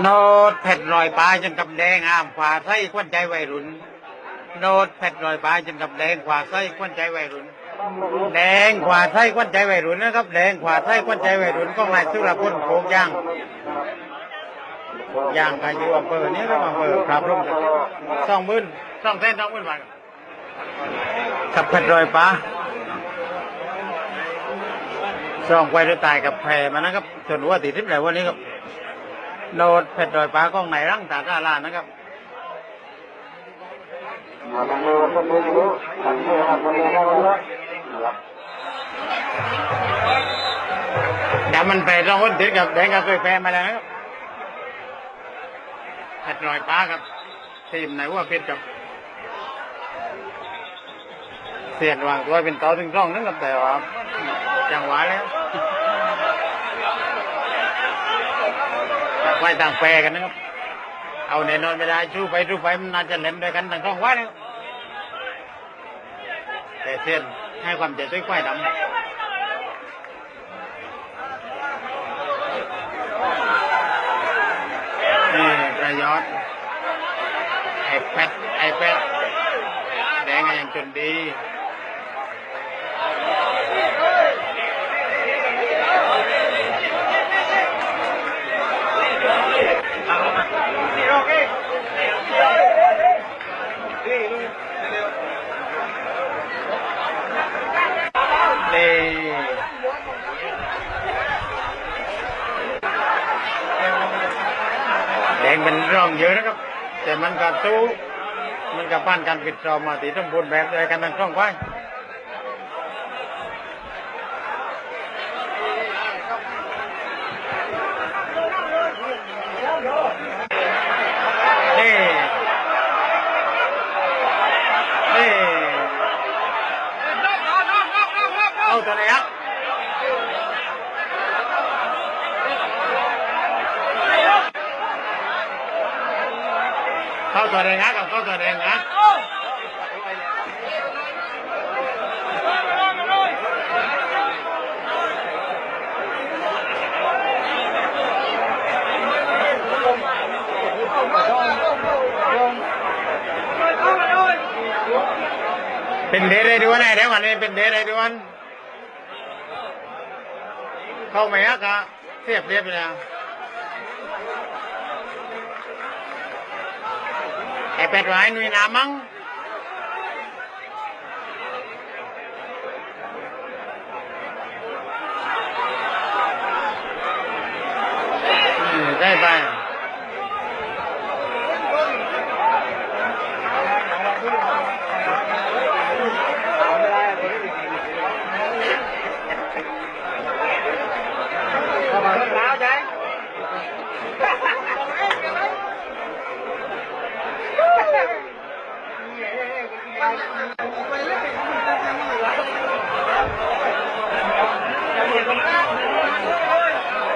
โนดเผ็ดลอยปลาจนกับแดงอ้ามขวาไส้ควันใจวัยรุ่น โนดเผ็ดลอยปลาจนกับแดงขวาไส้ควันใจวัยรุ่น แดงขวาไส้ควันใจวัยรุ่นนะครับ แดงขวาไส้ควันใจวัยรุ่นก็นายสุรพลโคกย่างย่างกันอยู่อำเภอนี้ก็อำเภอพระพรหมสองหมื่นสองแสนสองหมื่นบาทครับเผ็ดลอยปลาสองไว้ด้วยตายกับแพรมานะครับจนว่าติดทิพย์ไหนวันนี้ครับ โนดเผ็ดดอยปลากองไหนร่างตาตาลานนะครับเดี๋ยวมันแพ้รองคนติดกับแดงก็เคยแพ้มาแล้วครับเผ็ดดอยปลาครับทีมไหนว่าเผ็ดกับเสียนวางตัวเป็นเตาถึงร่องนั่นกับแต่ว่าจังหวะแล้ว ไว้ต่างแปรกันนะครับ เอาแน่นอนไม่ได้ชูไปชูไปมันน่าจะเล่นด้วยกันต่างกล้องไว้แล้วแต่เสียนให้ความเจ็บด้วยควายดำนี่ประยชน์ไอ้แปดไอ้แปดแดงยังจนดี นี่แด งมันร่องเยอะนะครับ แต่มันก็ตู้มันกับบ้านการปิดจอมมาตีต้องบุญแบบด้วยกันทั้งช่องไว้นี่นี่เอาตัวไหนครับ เข้าตัวแดงนะกับเข้าตัวแดงนะเป็นเดทได้ด้วยนะเดี๋ยววันนี้เป็นเดทได้วยเข้าไหมฮะกะเทียบเรียบไปแล้ว แต่เป็ดไว้หนุ่ยน้ำมั้งอืมได้ไป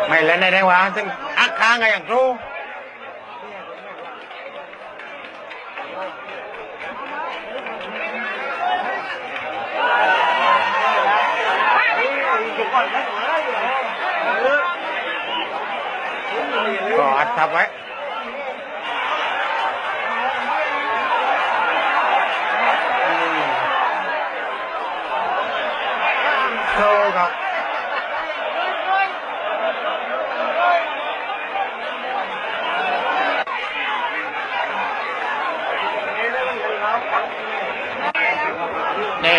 ไม่เล่นได้ได้วะซึ่งอักค้างกันอย่างครูก็อัดทับไว้ โชว์ครับนี่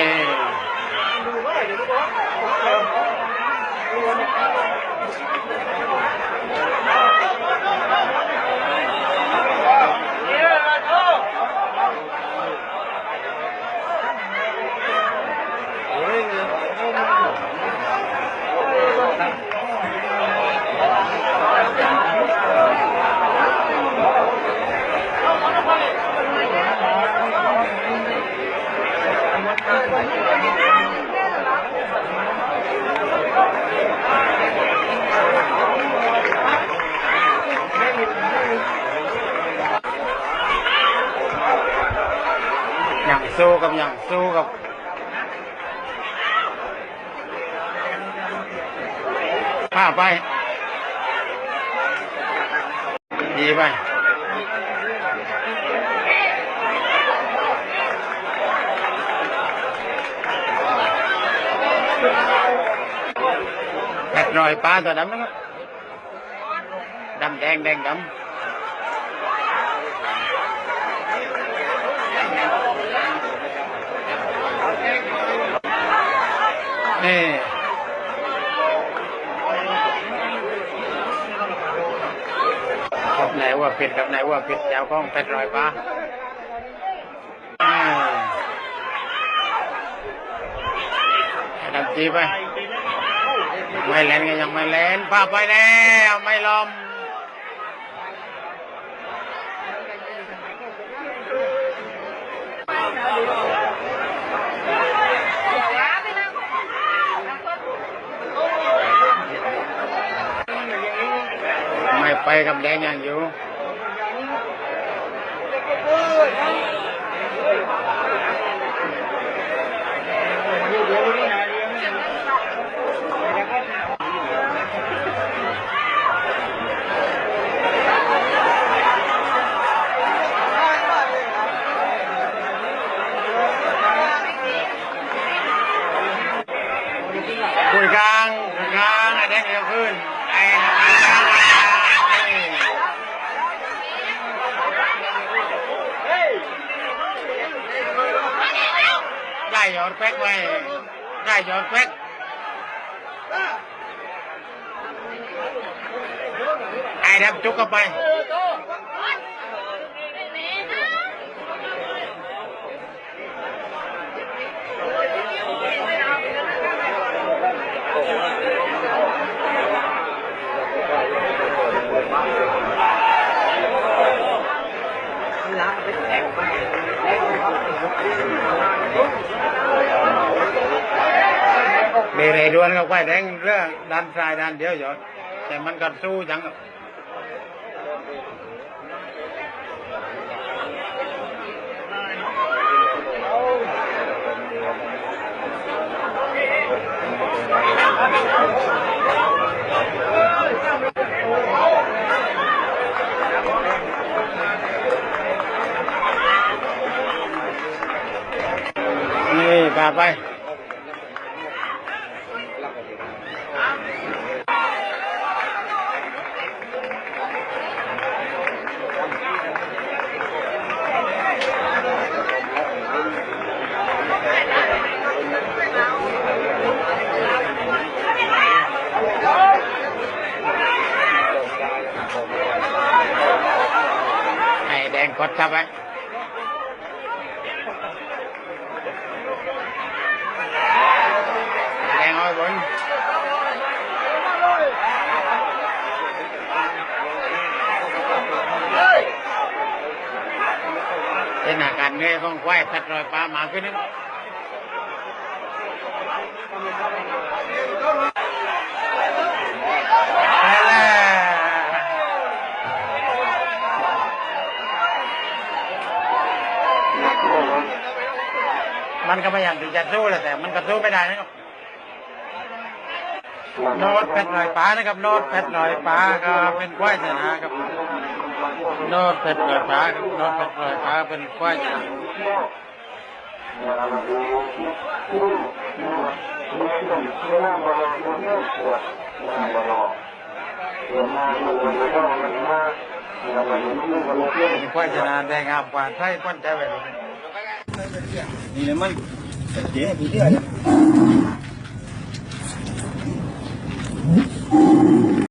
อย่ สู้กับอย่างสู้กับผ้าไป ดีไปแปดรอยปลาตัวดำนะครับดำแดงแดงดำ นี่กับไหนว่าผิดกับไหนว่าผิดเจ้าของเป็ดรอยฟ้าอ่าดำจีไปไม่เล่นก็ยังไม่เล่นป้าไปแล้วไม่ลม ไม่ไปกับแดงอย่างอยู่ คุยกลางคุยกลางไอ้แดงเร็วขึ้นไอ้คุยกลางได้ย อดแป๊กไว้ได้ยอดแป๊กไอ้ดับจุกเข้าไปมี เรดวนกับควแดงเรื่องดันทรายดันเดียวอยอดแต่มันก็สู้จัง นี่พาไปไอ้แดงกดทับไปแดงเอาไว้บนเป็นอาการเงยข องควายพัดรอยปลาหมาขึ้นนึงมันก็พยายามที่จะสู้แหละแต่ มันก็สู้ไม่ได้นะครับโนดเพชรลอยฟ้านะครับโนดเพชรลอยฟ้าก็เป็นควายชนะครับ นอดเป็นกระชายนอดเป็นกระชายเป็นควายควายชนะแดงอาบกว่าไทยควันใจไว้นี่เลยมันเจ๊พี่เดียว